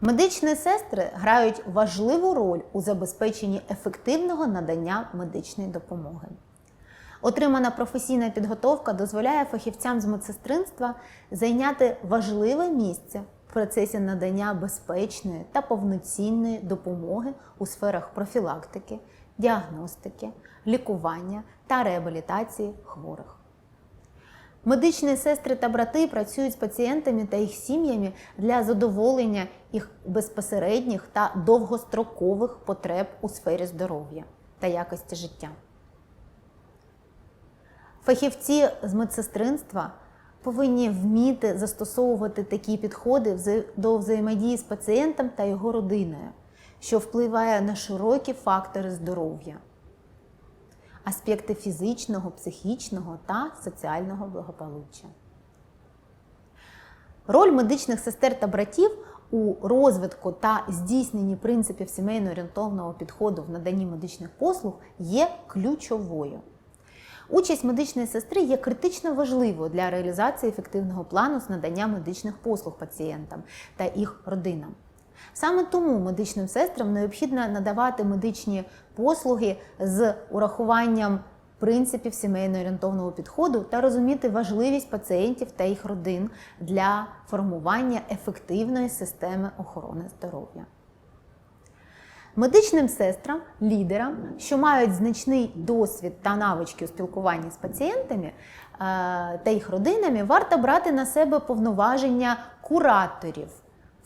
Медичні сестри грають важливу роль у забезпеченні ефективного надання медичної допомоги. Отримана професійна підготовка дозволяє фахівцям з медсестринства зайняти важливе місце в процесі надання безпечної та повноцінної допомоги у сферах профілактики, діагностики, лікування та реабілітації хворих. Медичні сестри та брати працюють з пацієнтами та їх сім'ями для задоволення їх безпосередніх та довгострокових потреб у сфері здоров'я та якості життя. Фахівці з медсестринства повинні вміти застосовувати такі підходи до взаємодії з пацієнтом та його родиною, що впливає на широкі фактори здоров'я аспекти фізичного, психічного та соціального благополуччя. Роль медичних сестер та братів у розвитку та здійсненні принципів сімейно орієнтовного підходу в наданні медичних послуг є ключовою. Участь медичної сестри є критично важливою для реалізації ефективного плану з надання медичних послуг пацієнтам та їх родинам. Саме тому медичним сестрам необхідно надавати медичні послуги з урахуванням принципів сімейно орієнтовного підходу та розуміти важливість пацієнтів та їх родин для формування ефективної системи охорони здоров'я. Медичним сестрам, лідерам, що мають значний досвід та навички у спілкуванні з пацієнтами е, та їх родинами, варто брати на себе повноваження кураторів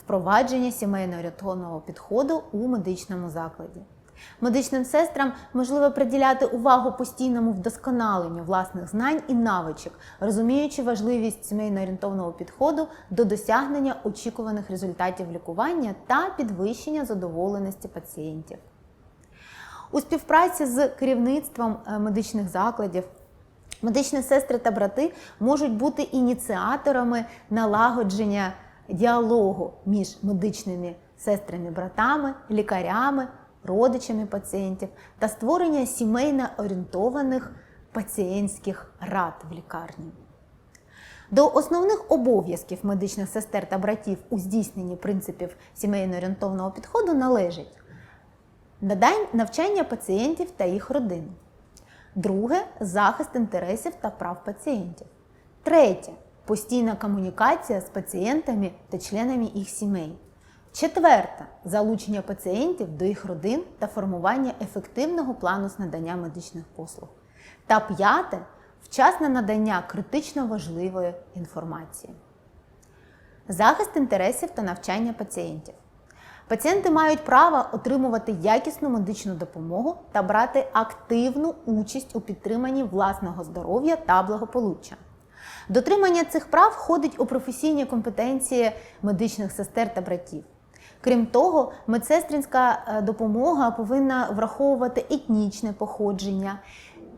впровадження сімейно орієнтовного підходу у медичному закладі. Медичним сестрам можливо приділяти увагу постійному вдосконаленню власних знань і навичок, розуміючи важливість сімейно орієнтовного підходу до досягнення очікуваних результатів лікування та підвищення задоволеності пацієнтів. У співпраці з керівництвом е, медичних закладів медичні сестри та брати можуть бути ініціаторами налагодження діалогу між медичними сестрами-братами, лікарями, родичами пацієнтів та створення сімейно орієнтованих пацієнтських рад в лікарні. До основних обов'язків медичних сестер та братів у здійсненні принципів сімейно орієнтовного підходу належить навчання пацієнтів та їх родин. Друге захист інтересів та прав пацієнтів. Третє постійна комунікація з пацієнтами та членами їх сімей. Четверте залучення пацієнтів до їх родин та формування ефективного плану з надання медичних послуг. Та п'яте вчасне надання критично важливої інформації. Захист інтересів та навчання пацієнтів. Пацієнти мають право отримувати якісну медичну допомогу та брати активну участь у підтриманні власного здоров'я та благополуччя. Дотримання цих прав входить у професійні компетенції медичних сестер та братів. Крім того, медсестринська е, допомога повинна враховувати етнічне походження,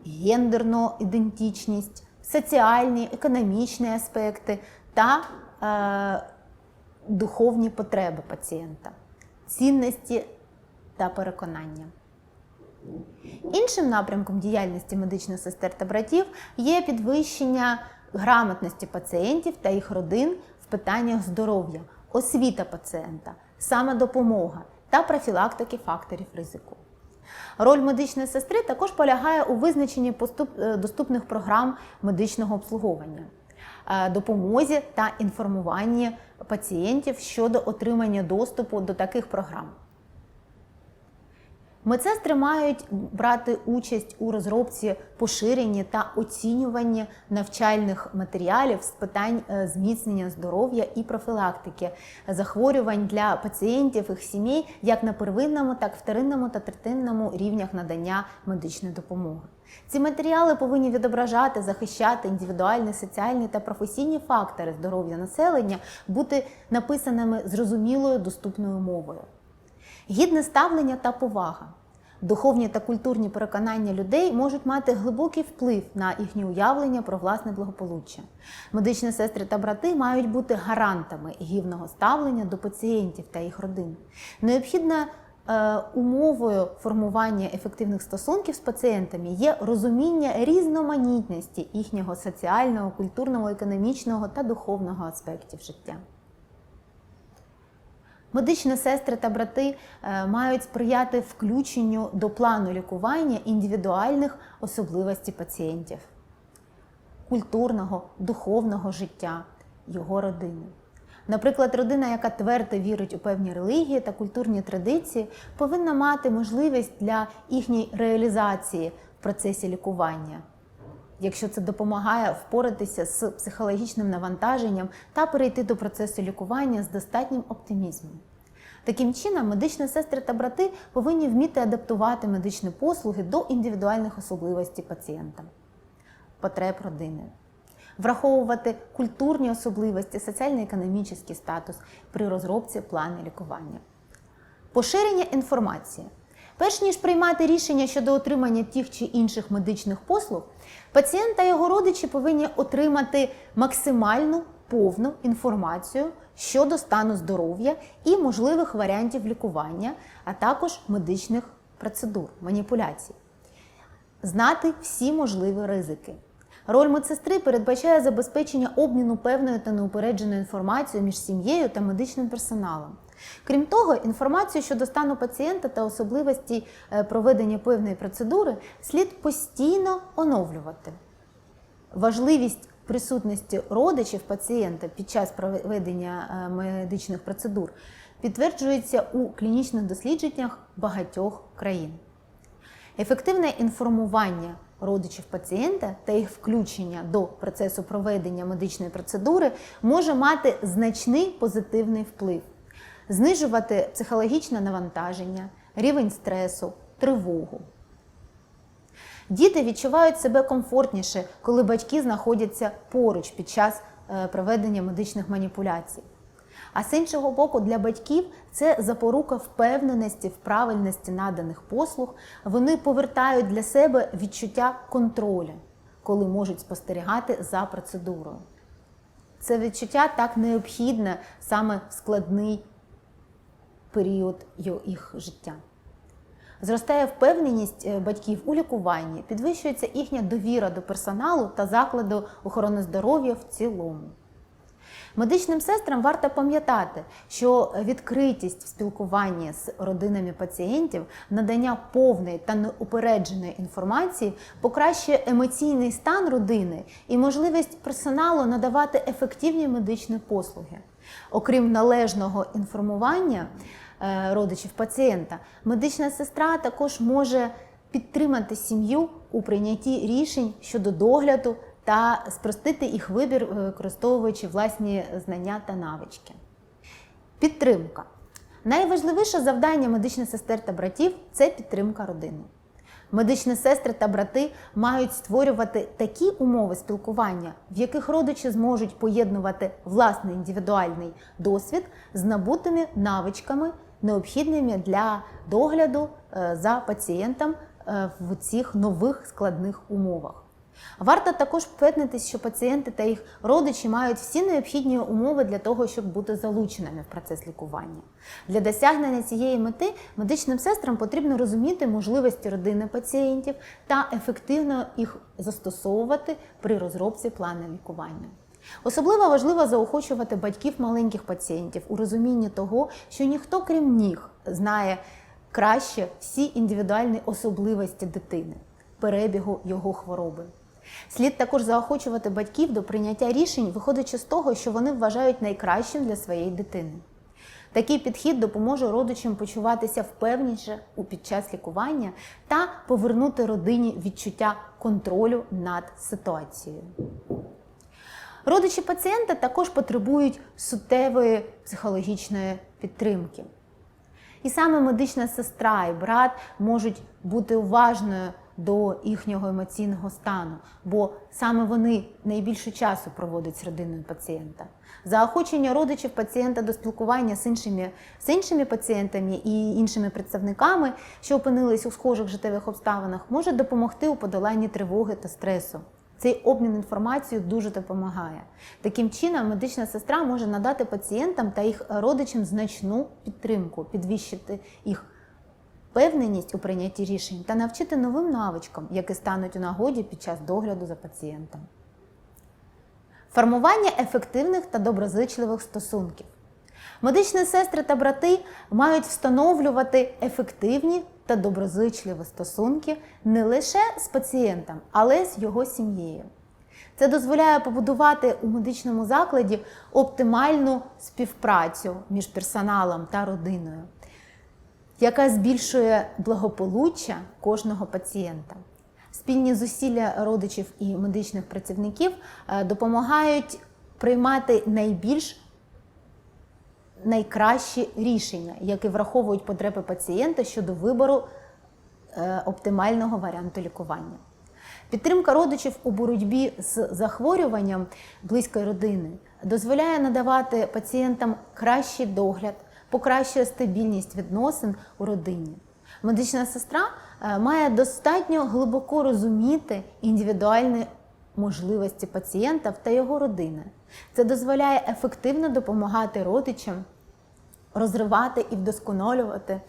гендерну ідентичність, соціальні, економічні аспекти та е, духовні потреби пацієнта, цінності та переконання. Іншим напрямком діяльності медичних сестер та братів є підвищення грамотності пацієнтів та їх родин в питаннях здоров'я, освіта пацієнта, самодопомога та профілактики факторів ризику. Роль медичної сестри також полягає у визначенні е, доступних програм медичного обслуговування, е, допомозі та інформуванні пацієнтів щодо отримання доступу до таких програм. Медсестри мають брати участь у розробці, поширенні та оцінюванні навчальних матеріалів з питань е, зміцнення здоров'я і профілактики захворювань для пацієнтів їх сімей як на первинному, так і вторинному та третинному рівнях надання медичної допомоги. Ці матеріали повинні відображати, захищати індивідуальні, соціальні та професійні фактори здоров'я населення, бути написаними зрозумілою доступною мовою. Гідне ставлення та повага. Духовні та культурні переконання людей можуть мати глибокий вплив на їхнє уявлення про власне благополуччя. Медичні сестри та брати мають бути гарантами гідного ставлення до пацієнтів та їх родин. Необхідна е, умовою формування ефективних стосунків з пацієнтами є розуміння різноманітності їхнього соціального, культурного, економічного та духовного аспектів життя. Медичні сестри та брати е, мають сприяти включенню до плану лікування індивідуальних особливостей пацієнтів, культурного, духовного життя його родини. Наприклад, родина, яка твердо вірить у певні релігії та культурні традиції, повинна мати можливість для їхньої реалізації в процесі лікування, якщо це допомагає впоратися з психологічним навантаженням та перейти до процесу лікування з достатнім оптимізмом. Таким чином, медичні сестри та брати повинні вміти адаптувати медичні послуги до індивідуальних особливостей пацієнта, потреб родини враховувати культурні особливості, соціально-економічний статус при розробці плану лікування. Поширення інформації. Перш ніж приймати рішення щодо отримання тих чи інших медичних послуг, пацієнт та його родичі повинні отримати максимальну повну інформацію щодо стану здоров'я і можливих варіантів лікування, а також медичних процедур, маніпуляцій. Знати всі можливі ризики. Роль медсестри передбачає забезпечення обміну певною та неупередженою інформацією між сім'єю та медичним персоналом. Крім того, інформацію щодо стану пацієнта та особливості е, проведення певної процедури слід постійно оновлювати. Важливість присутності родичів пацієнта під час проведення е, медичних процедур підтверджується у клінічних дослідженнях багатьох країн. Ефективне інформування родичів пацієнта та їх включення до процесу проведення медичної процедури може мати значний позитивний вплив, знижувати психологічне навантаження, рівень стресу, тривогу. Діти відчувають себе комфортніше, коли батьки знаходяться поруч під час е, проведення медичних маніпуляцій. А з іншого боку, для батьків це запорука впевненості в правильності наданих послуг. Вони повертають для себе відчуття контролю, коли можуть спостерігати за процедурою. Це відчуття так необхідне саме в складний період їх життя. Зростає впевненість е, батьків у лікуванні, підвищується їхня довіра до персоналу та закладу охорони здоров'я в цілому. Медичним сестрам варто пам'ятати, що відкритість в спілкуванні з родинами пацієнтів, надання повної та неупередженої інформації покращує емоційний стан родини і можливість персоналу надавати ефективні медичні послуги. Окрім належного інформування родичів пацієнта, медична сестра також може підтримати сім'ю у прийнятті рішень щодо догляду та спростити їх вибір, використовуючи власні знання та навички. Підтримка. Найважливіше завдання медичних сестер та братів це підтримка родини. Медичні сестри та брати мають створювати такі умови спілкування, в яких родичі зможуть поєднувати власний індивідуальний досвід з набутими навичками, необхідними для догляду е, за пацієнтом е, в цих нових складних умовах. Варто також впевнитись, що пацієнти та їх родичі мають всі необхідні умови для того, щоб бути залученими в процес лікування. Для досягнення цієї мети медичним сестрам потрібно розуміти можливості родини пацієнтів та ефективно їх застосовувати при розробці плану лікування. Особливо важливо заохочувати батьків маленьких пацієнтів у розумінні того, що ніхто, крім них, знає краще всі індивідуальні особливості дитини, перебігу його хвороби. Слід також заохочувати батьків до прийняття рішень, виходячи з того, що вони вважають найкращим для своєї дитини. Такий підхід допоможе родичам почуватися впевніше у під час лікування та повернути родині відчуття контролю над ситуацією. Родичі пацієнта також потребують суттєвої психологічної підтримки. І саме медична сестра і брат можуть бути уважною до їхнього емоційного стану, бо саме вони найбільше часу проводять з родиною пацієнта. Заохочення родичів пацієнта до спілкування з іншими з іншими пацієнтами і іншими представниками, що опинились у схожих життєвих обставинах, може допомогти у подоланні тривоги та стресу. Цей обмін інформацією дуже допомагає. Таким чином, медична сестра може надати пацієнтам та їх родичам значну підтримку, підвищити їх впевненість у прийнятті рішень та навчити новим навичкам, які стануть у нагоді під час догляду за пацієнтом. Формування ефективних та доброзичливих стосунків. Медичні сестри та брати мають встановлювати ефективні та доброзичливі стосунки не лише з пацієнтом, але й з його сім'єю. Це дозволяє побудувати у медичному закладі оптимальну співпрацю між персоналом та родиною, яка збільшує благополуччя кожного пацієнта. Спільні зусилля родичів і медичних працівників е, допомагають приймати найбільш найкращі рішення, які враховують потреби пацієнта щодо вибору е, оптимального варіанту лікування. Підтримка родичів у боротьбі з захворюванням близької родини дозволяє надавати пацієнтам кращий догляд, покращує стабільність відносин у родині. Медична сестра е, має достатньо глибоко розуміти індивідуальні можливості пацієнта та його родини. Це дозволяє ефективно допомагати родичам розривати і вдосконалювати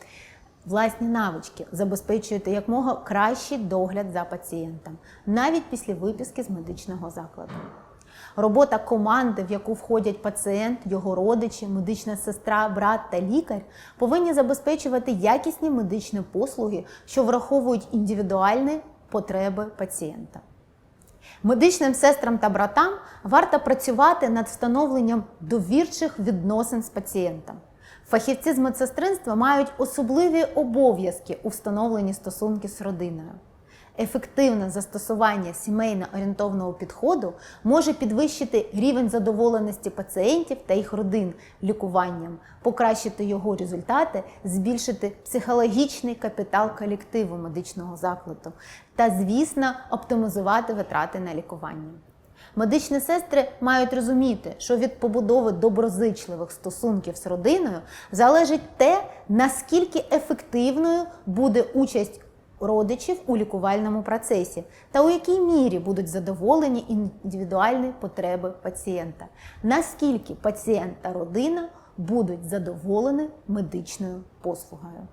власні навички, забезпечуєте якмога кращий догляд за пацієнтом, навіть після виписки з медичного закладу. Робота команди, в яку входять пацієнт, його родичі, медична сестра, брат та лікар, повинні забезпечувати якісні медичні послуги, що враховують індивідуальні потреби пацієнта. Медичним сестрам та братам варто працювати над встановленням довірчих відносин з пацієнтом. Фахівці з медсестринства мають особливі обов'язки у встановленні стосунків з родиною. Ефективне застосування сімейно орієнтовного підходу може підвищити рівень задоволеності пацієнтів та їх родин лікуванням, покращити його результати, збільшити психологічний капітал колективу медичного закладу та, звісно, оптимізувати витрати на лікування. Медичні сестри мають розуміти, що від побудови доброзичливих стосунків з родиною залежить те, наскільки ефективною буде участь родичів у лікувальному процесі та у якій мірі будуть задоволені індивідуальні потреби пацієнта, наскільки пацієнт та родина будуть задоволені медичною послугою.